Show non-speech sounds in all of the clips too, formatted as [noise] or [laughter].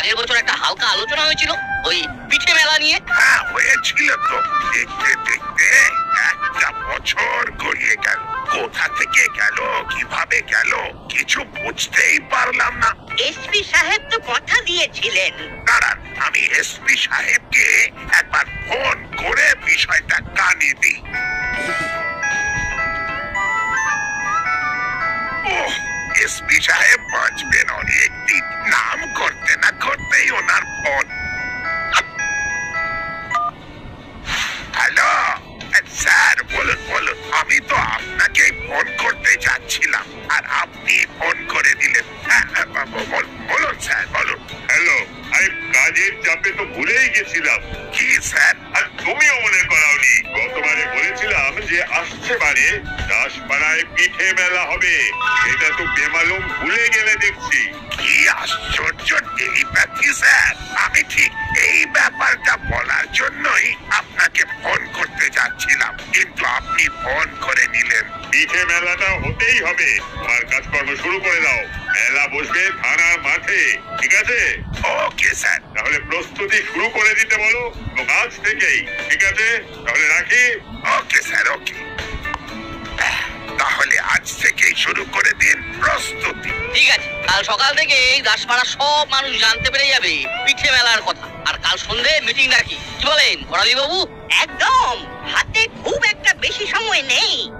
আগের বছর একটা হালকা আলোচনা হয়েছিল। হবে। তোমার কাজকর্ম শুরু করে দাও। মেলা বসবে থানার মাঠে ঠিক আছে? Okay sir. তাহলে প্রস্তুতি শুরু করে দিতে বলো এবং আজ থেকেই ঠিক আছে? তাহলে রাখি। Okay sir okay. তাহলে আজ থেকেই শুরু করে দিন প্রস্তুতি। ঠিক আছে কাল সকাল থেকে এই দাসপাড়া সব মানুষ জানতে পেরে যাবে পিঠে মেলার কথা। আর কাল সন্ধে মিটিং রাখি। কি বলেন করালি বাবু একদম। হাতে খুব একটা বেশি সময় নেই।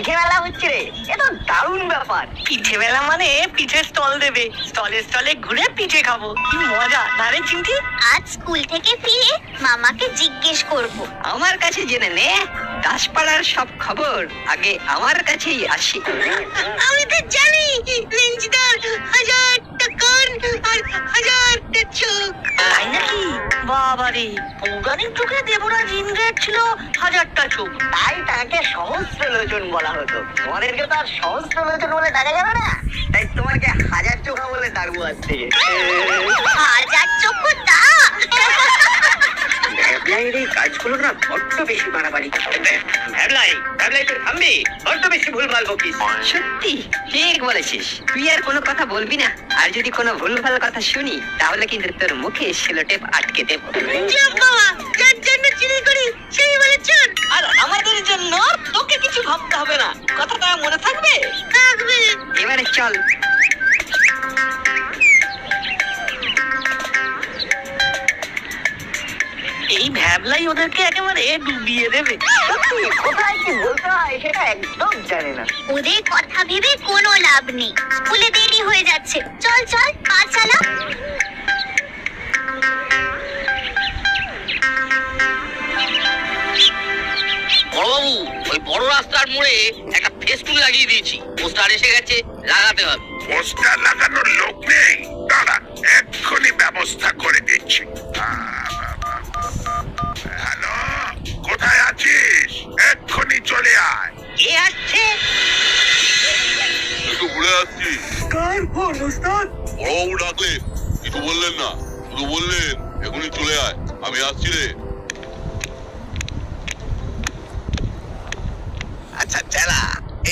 পিঠে মেলা হচ্ছে রে। এ তো দারুণ ব্যাপার। পিঠে মেলা মানে পিঠে স্টল দেবে। স্টলে স্টলে ঘুরে পিঠে খাব। কি মজা না রে চিমটি আজ স্কুল থেকে ফিরে মামাকে জিজ্ঞেস করব। আমার কাছে জেনে নে দাসপাড়ার সব খবর আগে আমার কাছেই আসি। আমি তো জানি রেঞ্জদার হাজার আর হাজারটা চোখ তাই নাকি ছিল হাজারটা চোখ তাই তাকে সহস্র লোচন বলা হতো তোমাদেরকে তো আর সহস্র লোচন বলে ডাকা যাবে না তাই তোমাকে হাজার চোখা বলে ডাকবো থেকে হাজার চক্ষুটা ভ্যাবলাইয়ের এই কাজগুলো না বড্ড বেশি বাড়াবাড়ি। ভ্যাবলাই ভ্যাবলাই তো থামবি বড্ড বেশি ভুলভাল বকিস। সত্যি ঠিক বলেছিস। তুই আর কোনো কথা বলবি না। আর যদি কোনো ভুলভাল কথা শুনি তাহলে কিন্তু তোর মুখে সেলোটেপ আটকে দেবো। বাবা যার জন্য চুরি করি সেই বলে চোর আর আমাদের জন্য তোকে কিছু ভাবতে হবে না। কথাটা মনে থাকবে? থাকবে। এবারে চল এই ভ্যাবলাই ওদেরকে একেবারে ডুবিয়ে দেবে। কোথায় কি বলতে হয় সেটা একদম জানে না। ওদের কথা ভেবে কোনো লাভ নেই। স্কুলে দেরি হয়ে যাচ্ছে। চল চল পা চালা? বড়বাবু ওই বড় রাস্তার মোড়ে একটা ফেস্টুন লাগিয়ে দিয়েছি। পোস্টার এসে গেছে লাগাতে হবে। পোস্টার লাগানোর লোক নেই। দাঁড়া এক্ষুনি ব্যবস্থা করে দিচ্ছি। কোথায় আছিস? এক্ষুনি চলে আয়। কে আসছে? একটু ঘুরে আসছি কার ফোন ওস্তাদ? বড়বাবু ডাকলে কিছু বললেন না। শুধু বললেন এখনই চলে আয়। আমি আসছি রে। আচ্ছা চেলা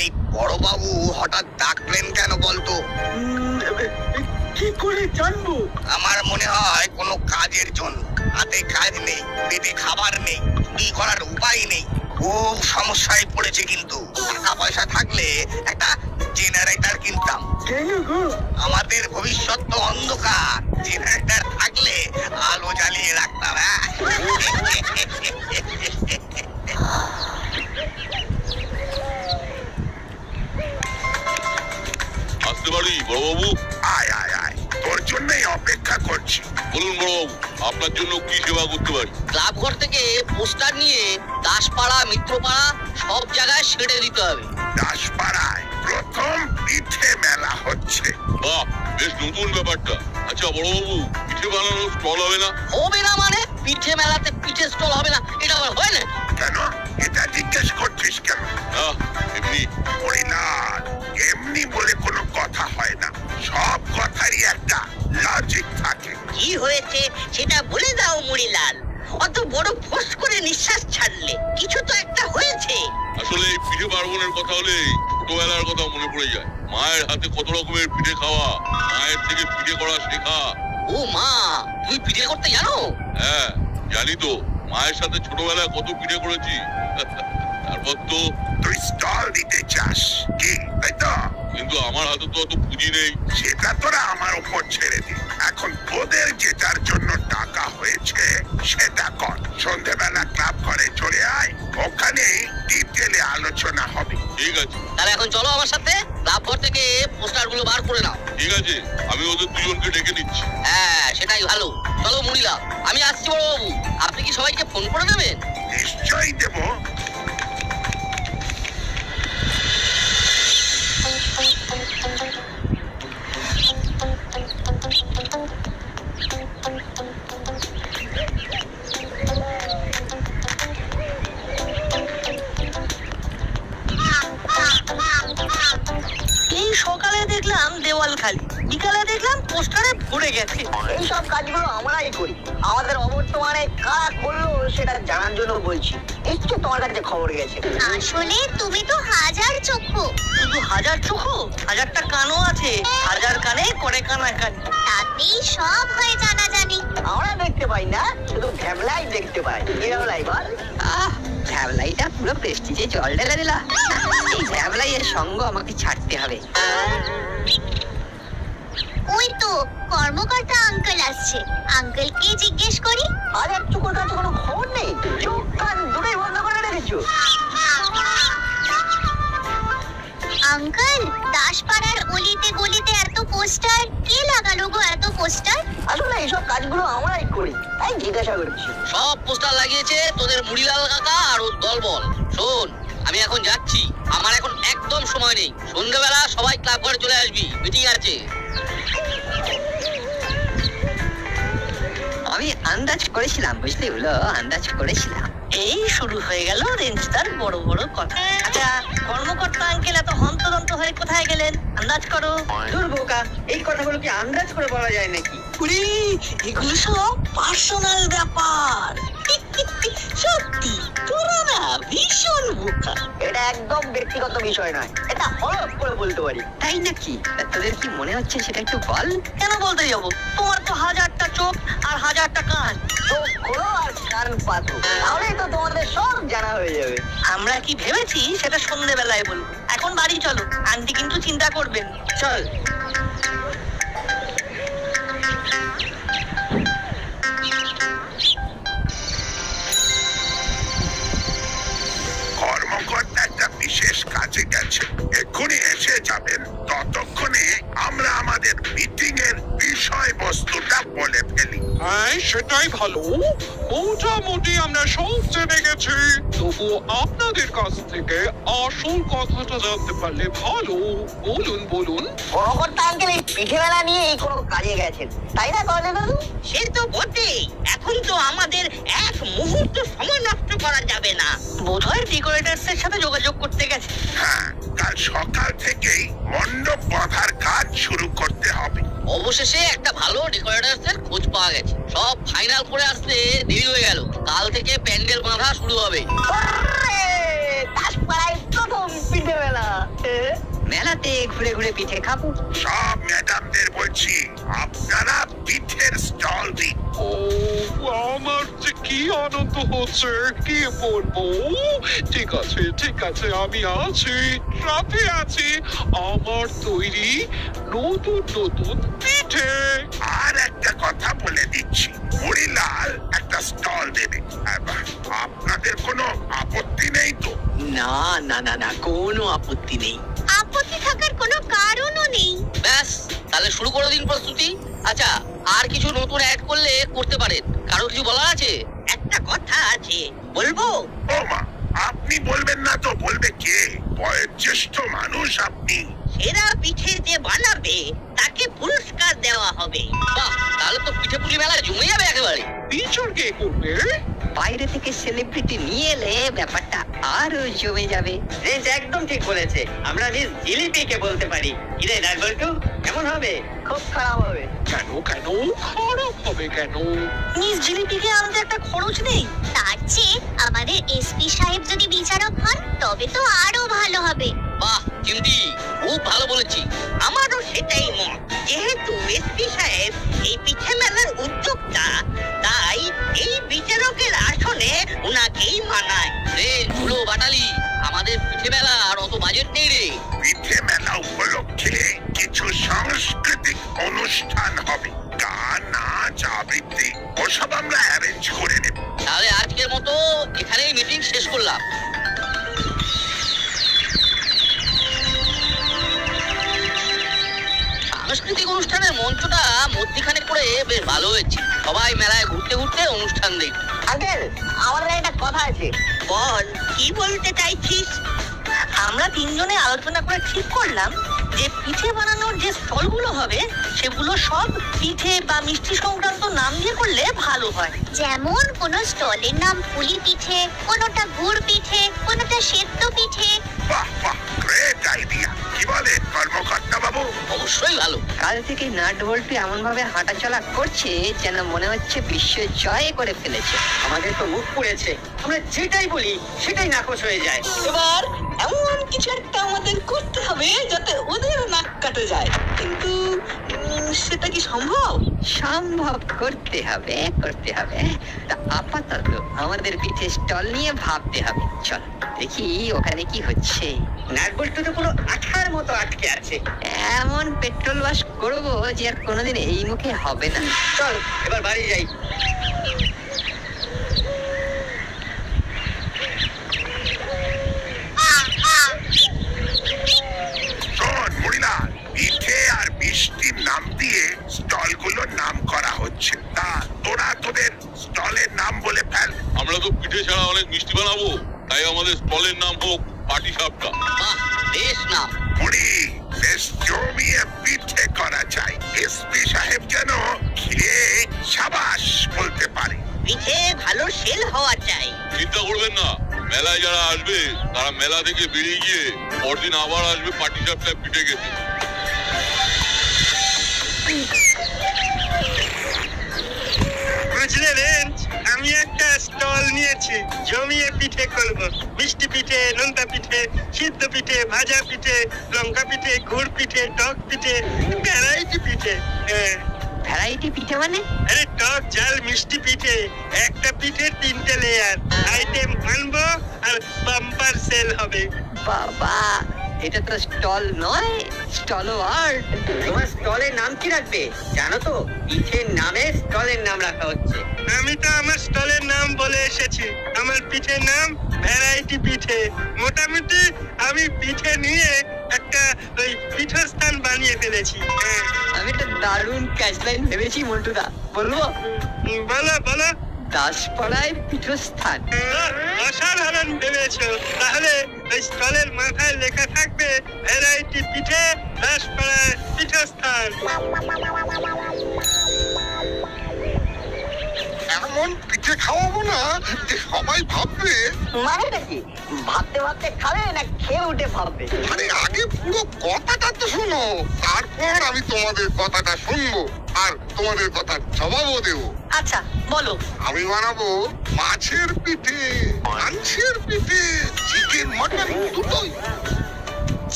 এই বড়বাবু হঠাৎ ডাকলেন কেন বলতো? কি করে জানব? আমার মনে হয় কোনো কাজের জন্য। হাতে কাজ নেই পেটে খাবার নেই। চুরি করার উপায় নেই। খুব সমস্যায় পড়েছে কিন্তু। টাকা পয়সা থাকলে একটা জেনারেটর কিনতাম। আমাদের ভবিষ্যৎ তো অন্ধকার। জেনারেটর থাকলে আলো জ্বালিয়ে রাখতাম হ্যাঁ? আসতে পারি বড়বাবু? তোর জন্যই অপেক্ষা করছি। বলুন বড়বাবু আপনার জন্য কি সেবা করতে পারি? ক্লাব ঘর থেকে পোস্টার নিয়ে দাসপাড়া মিত্রপাড়া সব জায়গায় ছেড়ে দিতে হবে। দাসপাড়ায় প্রথম পিঠে মেলা হচ্ছে। বাহ বেশ নতুন ব্যাপারটা। আচ্ছা বড়বাবু পিঠে বানানোর স্টল হবে না? হবে না মানে? পিঠে মেলাতে পিঠে স্টল হবে না? এটা আবার হয় না? কেন? এটা জিজ্ঞেস করছিস কেন? না এমনি। হরিলাল এমনি বলে কোনো কথা হয় না। সব কথারই একটা লজিক থাকে। কি হয়েছে সেটা বলে দাও মুড়িলাল। অত বড় ফোস করে নিঃশ্বাস ছাড়লে কিছু তো একটা পিঠে পার্বণের কথা হলে ছোটবেলার কথা মনে পড়ে যায়। মায়ের হাতে কত রকমের পিঠে খাওয়া মায়ের থেকে পিঠে করা শেখা। ও মা তুমি পিঠে করতে জানো? হ্যাঁ জানি তো মায়ের সাথে ছোটবেলায় কত পিঠে করেছি। [laughs] তো তুই স্টল দিতে চাস। কি? তাই তো? কিন্তু আমার হাতে তো অত পুঁজি নেই। সেটা তোরা আমার উপর ছেড়ে দে। এখন তোদের যেটার জন্য টাকা হয়েছে সেটা কর। সন্ধেবেলা ক্লাব ঘরে চলে আয়। ওখানে ডিটেলে আলোচনা হবে। ঠিক আছে। তাহলে এখন চলো আমার সাথে। ক্লাব ঘর থেকে পোস্টারগুলো বার করে নাও। ঠিক আছে। আমি ওদের দুজনকে ডেকে নিচ্ছি। হ্যাঁ সেটাই ভালো। চলো মুড়িলাল আমি আসছি বড় বাবু আপনি কি সবাইকে ফোন করে দেবেন? নিশ্চয়ই দেবো। দেওয়াল খালি। বিকালে দেখলাম পোস্টারে ভরে গেছে। এই সব কাজগুলো আমরাই করি। আমাদের অবর্তমানে কারা করল সেটা জানার জন্য বলছি। একটু তোমার কাছে খবর গেছে। আসলে তুমি তো হাজার চক্ষু। শুধু হাজার চোখো হাজারটা কানও আছে। হাজার কানে করে কানা কানি। তাতেই সব হয়ে জানা জানি আমরা দেখতে পাই না শুধু ভ্যাবলাই দেখতে পাই। ভ্যাবলাই বল? আহ ভ্যাবলাইটা পুরো প্রেস্টিজে জল ঢেলে দিলা। এই ভ্যাবলাইয়ের সঙ্গ আমাকে ছাড়তে হবে। তো কর্মকর্তা আঙ্কেল আসছে। আঙ্কেলকে জিজ্ঞেস করি হাজার চুকুর কাছে কোনো খবর নেই? চোখ কান দুটোই বন্ধ করে রেখেছো? আঙ্কেল দাসপাড়ার অলিতে গলিতে এত পোস্টার কে লাগালো গো এত পোস্টার আসলে এইসব কাজগুলো আমরাই করি তাই জিজ্ঞাসা করছি। সব পোস্টার লাগিয়েছে তোদের মুড়িলাল কাকা আর ওর দলবল। শোন আমি এখন যাচ্ছি। আমার এখন একদম সময় নেই। সন্ধ্যাবেলা সবাই ক্লাব ঘরে চলে আসবি। মিটিং আছে। আমি আন্দাজ করেছিলাম বুঝলি হলো আন্দাজ করেছিলাম। এই শুরু হয়ে গেল রেঞ্জদার বড় বড় কথা। আচ্ছা কর্মকর্তা আঙ্কেল এত হন্তদন্ত হয়ে কোথায় গেলেন? আন্দাজ করো। দূর বোকা এই কথাগুলো কি আন্দাজ করে বলা যায় নাকি? কুড়ি এগুলো সব পার্সোনাল ব্যাপার। সত্যি তোরা না ভীষণ বোকা। এটা একদম ব্যক্তিগত বিষয় নয় এটা করে বলতে পারি। তাই নাকি? তোদের কি মনে হচ্ছে সেটা একটু বল? কেন বলতে যাব? তোমার তো হাজারটা চোখ আর হাজারটা কান। চোখ খোলো আর কান পাতো। তাহলেই তো তোমাদের সব জানা হয়ে যাবে। আমরা কি ভেবেছি সেটা সন্ধেবেলায় বলব। এখন বাড়ি চলো আন্টি কিন্তু চিন্তা করবেন। চল। বিশেষ আছে। এক্ষুনি এসে যাবেন। ততক্ষণে আমরা আমাদের মিটিং এর বিষয়বস্তুটা বলে ফেলি। হ্যাঁ সেটাই ভালো। মোটামুটি আমরা সব জেনে গেছি তবু আপনাদের কাছ থেকে আসল কথাটা জানতে পারলে ভালো। বলুন বলুন। কর্মকর্তা আঙ্কেল এই পিঠে মেলা নিয়ে এই কোনো কাজে গেছেন। তাই না কর্ণে দাদু সে তো বটেই। এখন তো আমাদের এক মুহূর্ত সময় নষ্ট করা যাবে না। বোধহয় ডেকোরেটার্সের সাথে যোগাযোগ করতে গেছে। হ্যাঁ কাল সকাল থেকেই মণ্ডপ বাঁধার কাজ শুরু করতে হবে। অবশেষে একটা ভালো ডেকোরেটার্সের খোঁজ পাওয়া গেছে। সব ফাইনাল করে আসতে দেরি হয়ে গেল। কাল থেকে প্যান্ডেল বাঁধা শুরু হবে। পিঠে মেলা মেলাতে ঘুরে ঘুরে পিঠে খাব। সব ম্যাডামদের বলছি আপনারা পিঠের স্টল দিন। ও আমার যে কি আনন্দ হচ্ছে কি বলব? ঠিক আছে ঠিক আছে আমি আছি সাথে আছি। আমার তৈরি নতুন নতুন পিঠে। আর একটা কথা বলে দিচ্ছি মুড়িলাল একটা স্টল দেবে। আবার আপনাদের কোনো আপত্তি নেই তো? না না না না কোনো আপত্তি নেই। আপত্তি থাকার কোনো কারণও নেই। ব্যাস তাহলে শুরু করে দিন প্রস্তুতি। আচ্ছা আর কিছু নতুন অ্যাড করলে করতে পারেন। কারও কিছু বলার আছে? একটা কথা আছে বলব? ও মা আপনি বলবেন না তো বলবে কে? বয়োজ্যেষ্ঠ মানুষ আপনি। সেরা পিঠে যে বানাবে তাকে পুরস্কার দেওয়া হবে। বাহ তাহলে তো পিঠে পুলি মেলা জমে যাবে একেবারে। বিচার কে করবে বাইরে থেকে সেলিব্রিটি নিয়ে এলে ব্যাপারটা আরও জমে যাবে। রেঞ্জ একদম ঠিক বলেছে। আমরা মিস জিলিপিকে বলতে পারি। নাগবল্টু কেমন হবে? খুব খারাপ হবে। কেন কেন? খারাপ হবে কেন? মিস জিলিপিকে আনতে একটা খরচ নেই? তার চেয়ে আমাদের এসপি সাহেব যদি বিচারক হন তবে তো আরও ভালো হবে। বাহ চিমটি খুব ভালো বলেছি। আমারও সেটাই মত। যেহেতু এসপি সাহেব এই পিঠে মেলার উদ্যোক্তা তাই এই বিচারকের আসনে ওনাকেই মানায়। রে ঝুলো বাটালি আমাদের পিঠে মেলা আর অত বাজেট নেই রে। পিঠে মেলা উপলক্ষে কিছু সাংস্কৃতিক অনুষ্ঠান হবে। গান নাচ আবৃত্তি ওসব আমরা অ্যারেঞ্জ করে নেব। তাহলে আজকের মতো এখানেই মিটিং শেষ করলাম। সাংস্কৃতিক অনুষ্ঠানের মঞ্চটা মধ্যিখানে করে বেশ ভালো হয়েছে সবাই মেলায় ঘুরতে ঘুরতে অনুষ্ঠান দেখবে আঙ্কেল আমাদের একটা কথা আছে। বল। কি বলতে চাইছিস? আমরা তিনজনে আলোচনা করে ঠিক করলাম যে পিঠে বানানোর যে স্টলগুলো হবে সেগুলো সব পিঠে বা মিষ্টি সংক্রান্ত নাম দিয়ে করলে ভালো হয়। যেমন কোন স্টলের নাম পুলি পিঠে কোনোটা গুড় পিঠে কোনোটা সেদ্ধ পিঠে গ্রেট আইডিয়া কি বলে কর্মকর্তা বাবু? অবশ্যই ভালো। কাল থেকে নাট বল্টু এমন ভাবে হাঁটাচলা করছে যেন মনে হচ্ছে বিশ্ব জয় করে ফেলেছে। আমাদের তো মুখ পড়েছে। আমরা যেটাই বলি সেটাই নাকচ হয়ে যায়। এবার এমন কিছু একটা আমাদের করতে হবে যাতে ওদের নাক কাটে যায়। কিন্তু সেটা কি সম্ভব? সম্ভব করতে হবে করতে হবে। তা আপাতত আমাদের পিঠে স্টল নিয়ে ভাবতে হবে। চল দেখি ওখানে কি হচ্ছে। নাটবল্টু তো পুরো আঠার মতো আটকে আছে। এমন পেট্রোল বাস করব যে আর কোনোদিন এই মুখে হবে না। চল এবার বাড়ি যাই শোন মুড়িলাল পিঠে আর মিষ্টির নাম দিয়ে স্টলগুলোর নাম করা হচ্ছে তা তোরা তোদের স্টলের নাম বলে ফেল আমরা তো পিঠে ছাড়া অনেক মিষ্টি বানাবো। তাই আমাদের স্টলের নাম হোক পাটি সাপটা। বেশ নাম। মুড়ি বেশ জমিয়ে পিঠে করা চাই এসপি সাহেব যেন খেয়ে সাবাস বলতে পারে। পিঠে ভালো সেল হওয়া চাই। চিন্তা করবেন না মেলায় যারা আসবে তারা মেলা থেকে বেরিয়ে গিয়ে পরদিন আবার আসবে পাটি সাপটা পিঠে খেতে। স্টল নিয়েছি জমিয়ে পিঠে করব। মিষ্টি পিঠে নোনতা পিঠে সিদ্ধ পিঠে ভাজা পিঠে লঙ্কা পিঠে গুড় পিঠে টক পিঠে ভ্যারাইটি পিঠে। হ্যাঁ। ভ্যারাইটি পিঠে মানে? আরে টক ঝাল মিষ্টি পিঠে। একটা পিঠে তিনটে লেয়ার আইটেম আনব আর বাম্পার সেল হবে। বাবা! এটা তো স্টল নয় স্টল আর্ট। তোমার স্টলের নাম কি রাখবে? জানো তো পিঠের নামে স্টলের নাম রাখা হচ্ছে। আমি তো আমার স্টলের নাম বলে এসেছি। আমার পিঠের নাম ভ্যারাইটি পিঠে। মোটামুটি আমি পিঠে নিয়ে একটা ওই পীঠস্থান বানিয়ে ফেলেছি। হ্যাঁ। আমি তো দারুণ ক্যাচলাইন ভেবেছি মন্টুদা। বলব? বলো বলো। দাসপাড়ায় পীঠস্থান। অসাধারণ ভেবেছো। তাহলে ওই স্টলের মাথায় লেখা থাকবে ভ্যারাইটি পিঠে দাসপাড়ায় পীঠস্থান। এমন পিঠে খাওয়াবো না? যে সবাই ভাববে। মানে কি? ভাবতে ভাবতে খাবে না খেয়ে উঠে ভাববে? আরে আগে পুরো কথাটা তো শুনো। তারপর আমি তোমাদের কথাটা শুনব আর তোমাদের কথা জবাবও দেবো। আচ্ছা বলো। আমি বানাবো মাছের পিঠে মাংসের পিঠে চিকেন মটন দুটোই।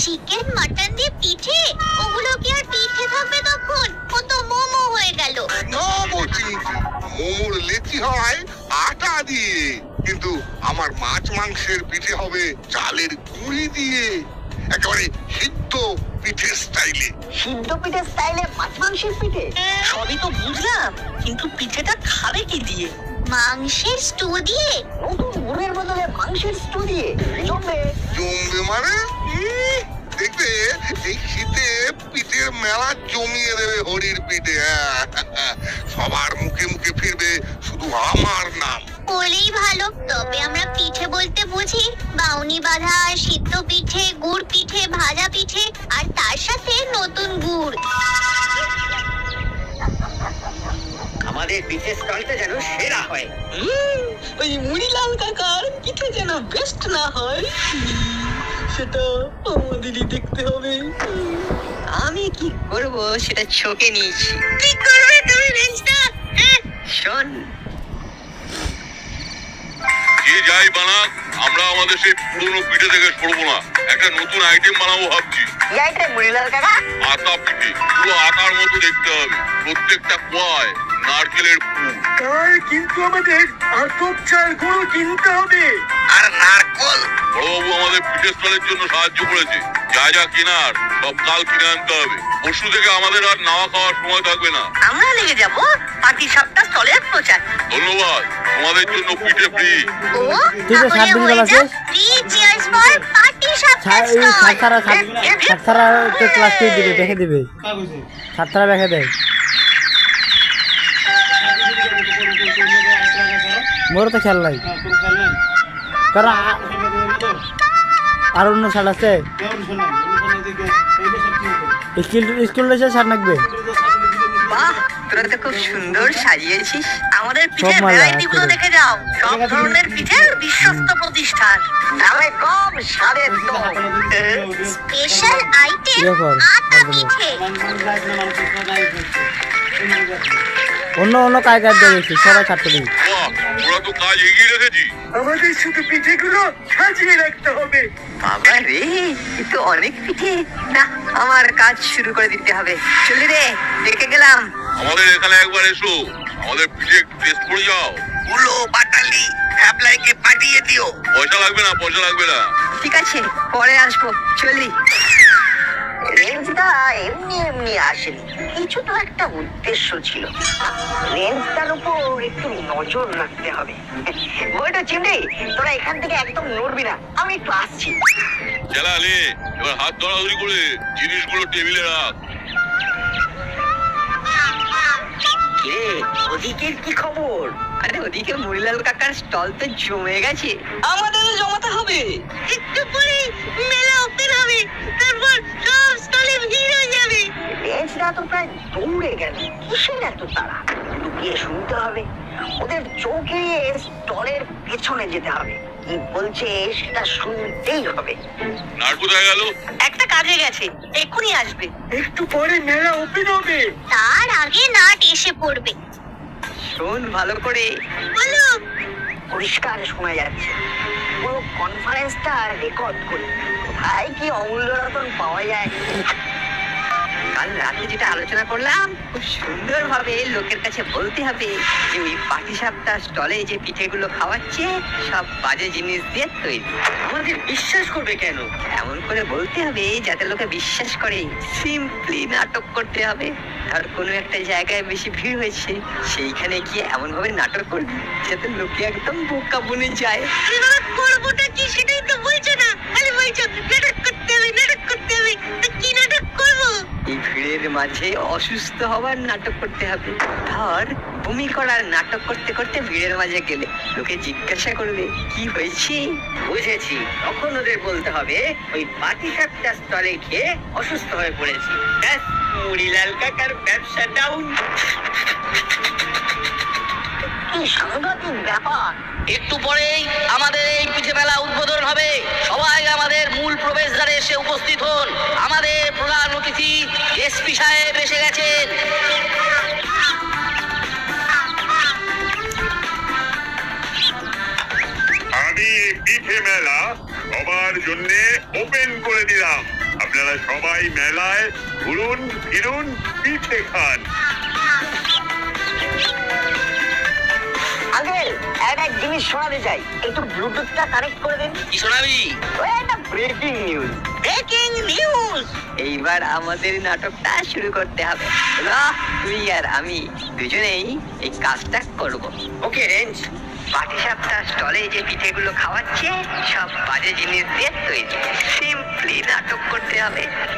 চিকেন মাটন দিয়ে পিঠে? ওগুলো কি আর পিঠে থাকবে তখন? ও তো মোমো হয়ে গেল। না বলছি মোমোর লেচি হয় আটা দিয়ে। কিন্তু আমার মাছ মাংসের পিঠে হবে চালের গুঁড়ি দিয়ে। একেবারে সিদ্ধ পিঠে স্টাইলে। সিদ্ধ পিঠের স্টাইলে মাছ মাংসের পিঠে? সবই তো বুঝলাম কিন্তু পিঠেটা খাবে কি দিয়ে? মাংসের স্টু দিয়ে? নতুন গুড়ের বদলে মাংসের স্টু দিয়ে। জমবে। জমবে মানে? দেখবে এই শীতে পিঠের মেলা জমিয়ে দেবে হরির পিঠে হ্যাঁ। সবার মুখে মুখে ফিরবে শুধু আমার নাম। বলেই ভালো তবে আমরা পিঠে বলতে বুঝি বাউনি বাঁধা সিদ্ধ পিঠে গুড় পিঠে ভাজা পিঠে আর তার সাথে নতুন গুড়। আমাদের পিঠের স্টলটা যেন সেরা হয়। ওই মুড়িলাল কাকার পিঠে যেন বেস্ট না হয়। সেটা আমাদেরই দেখতে হবে। আমি কি করব সেটা চোখে নিয়েছি। কি করবে তুমি রেঞ্জটা যে যাই বানাক আমরা আমাদের সেই পুরনো পিঠে থেকে সরবো না। একটা নতুন আইটেম বানাবো ভাবছি। আতা পিঠে। পুরো আতার মতো দেখতে হবে। প্রত্যেকটা কোয়ায়। নারকেলের পুর। তাই কিন্তু আমাদের আতপ চাল গুঁড়ো কিনতে হবে। আর নারকল? বড়বাবু আমাদের পিঠে স্টলের জন্য সাহায্য করেছে। যা যা কেনার সব কাল কিনে আনতে হবে। পরশু থেকে আমাদের আর নাওয়া খাওয়ার সময় থাকবে না। আমরা লেগে যাব। পাটি সাপটা স্থলের প্রচার। ধন্যবাদ। তোমাদের জন্য পিঠে ফ্রি। ও তুই তো সাত দিন বেলা শেষ থ্রি চিয়ার্স ফর তো ক্লাস দিবে দেখে দিবে। সাততারা দেখে দেয় মোর তো খেয়াল নাই। কারণ আর অন্য শার্ট আছে। স্কুল স্কুল ড্রেসের শার্ট লাগবে বাহ তোরা তো খুব সুন্দর সাজিয়েছিস। আমাদের পিঠের ভ্যারাইটি গুলো দেখে যাও। সব ধরনের পিঠের বিশ্বস্ত প্রতিষ্ঠান। তাহলে কম স্পেশাল আইটেম। পিঠে। অন্য অন্য কাজ কাজ দেখেছি সবাই ছাড়তে দিই তো কাজ এগিয়ে রেখেছি। আমাদের শুধু পিঠেগুলো সাজিয়ে রাখতে হবে। বাবা রে এ তো অনেক পিঠে। না আমার কাজ শুরু করে দিতে হবে। চলি রে দেখে গেলাম। আমাদের এখানে একবার এসো। আমাদের পিঠে টেস্ট করে যাও। গুলো পাটালি ভ্যাবলাইকে পাঠিয়ে দিও। পয়সা লাগবে না পয়সা লাগবে না। ঠিক আছে পরে আসব। চলি। রেঞ্জটা এমনি এমনি আসেনি। কিছু তো একটা উদ্দেশ্য ছিল। রেঞ্জটার উপর একটু নজর রাখতে হবে। বইটা চিমড়ি তোরা এখান থেকে একদম নড়বি না। আমি একটু আসছি। চেলা এবার হাত ধরাধরি করে জিনিসগুলো টেবিলে রাখ। কে? ওদিকের কি খবর? আরে ওদিকে মুড়িলাল কাকার স্টল তো জমে গেছে। আমাদেরও জমাতে হবে। একটু পরে মেলা ওপেন হবে। তারপর সব স্টলে ভিড় হয়ে যাবে। রেঞ্জটা তো প্রায় দৌড়ে গেল। কিসের এত তারা লুকিয়ে শুনতে হবে। ওদের চোখে স্টলের পেছনে যেতে হবে। কি বলছে সেটা শুনতেই হবে। কোথায় গেল? একটা কাজে গেছে। এক্ষুনি আসবে। একটু পরে মেলা ওপেন হবে। তার আগে নাট এসে পড়বে। শোন ভালো করে। বলো। পরিষ্কার শোনা যাচ্ছে। পুরো কনফারেন্সটা রেকর্ড করি। কোথায় কি অমূল্য রতন পাওয়া যায়। কাল রাতে যেটা আলোচনা করলাম, খুব সুন্দর ভাবে লোকের কাছে বলতে হবে যে ওই পাটি সাপটা স্টলে যে পিঠেগুলো খাওয়াচ্ছে, সব বাজে জিনিস দিয়ে তৈরি। আমাদের বিশ্বাস করবে কেন? এমন করে বলতে হবে যাতে লোকে বিশ্বাস করে। সিম্পলি নাটক করতে হবে। আর কোনো একটা জায়গায় বেশি ভিড় হয়েছে, সেইখানে গিয়ে এমন ভাবে নাটক করবে যাতে লোকে একদম বোকা বনে যায়। করবোটা কি সেটাই তো বলছো না খালি বলছো নাটক করতে হবে নাটক করতে হবে তা কি নাটক করব এই ভিড়ের মাঝে অসুস্থ হওয়ার নাটক করতে হবে। ধর, বমি করার নাটক করতে করতে ভিড়ের মাঝে গেলে। লোকে জিজ্ঞাসা করবে, কি হয়েছে? বুঝেছি, তখন ওদের বলতে হবে, ওই পাটি সাপটা স্থলে খেয়ে অসুস্থ হয়ে পড়েছি। ব্যাস মুড়িলাল কাকার ব্যবসা ডাউন কি সাংঘাতিক ব্যাপার। একটু পরেই আমাদের এই পিঠে মেলা উদ্বোধন হবে। সবাই আমাদের মূল প্রবেশদ্বারে এসে উপস্থিত হন। আমাদের প্রধান অতিথি এসপি সাহেব এসে গেছেন। আমি পিঠে মেলা সবার জন্য ওপেন করে দিলাম। আপনারা সবাই মেলায় ঘুরুন, ফিরুন, পিঠে খান। আঙ্কেল একটা জিনিস শোনাতে চাই। একটু ব্লুটুথটা কানেক্ট করে দিন। কি শোনাবি? ওই একটা ব্রেকিং নিউজ ব্রেকিং নিউজ এইবার আমাদের নাটকটা শুরু করতে হবে। তুই আর আমি দুজনেই এই কাজটা করব। ওকে রেঞ্জ পাটিসাপটা স্টলে যে পিঠেগুলো খাওয়াচ্ছে সব বাজে জিনিস দিয়ে তৈরি। সিম্পলি নাটক করতে হবে।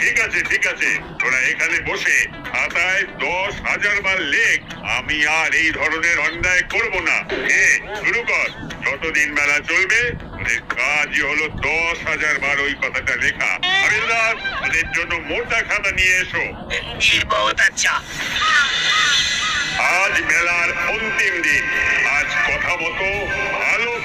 ঠিক আছে ঠিক আছে। তোরা এখানে বসে খাতায় দশ হাজার বার লেখ। আমি আর এই ধরনের অন্যায় করব না। এ শুরু কর। যতদিন মেলা চলবে কাজই হলো দশ হাজার বার ওই কথাটা লেখা। হাবিলদার ওদের জন্য মোটা খাতা নিয়ে এসো। আজ মেলার অন্তিম দিন। আজ কথা মতো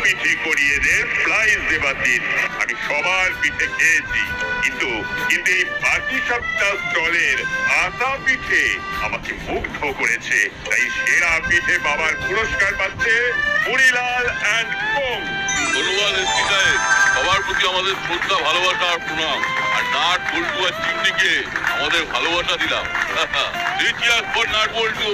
ভালো করিয়ে দে প্রাইজ দেবার দিন আমি সবার পিঠে খেয়েছি। কিন্তু কিন্তু এই বাকি সবটা স্টলের আতা পিঠে আমাকে মুগ্ধ করেছে। তাই সেরা পিঠে বাবার পুরস্কার পাচ্ছে মুড়িলাল অ্যান্ড ধন্যবাদ সবার প্রতি আমাদের শ্রদ্ধা ভালোবাসা আর প্রণাম। আর নাট বল্টু আর চিমনিকে আমাদের ভালোবাসা দিলাম। [laughs] For nut Boltu.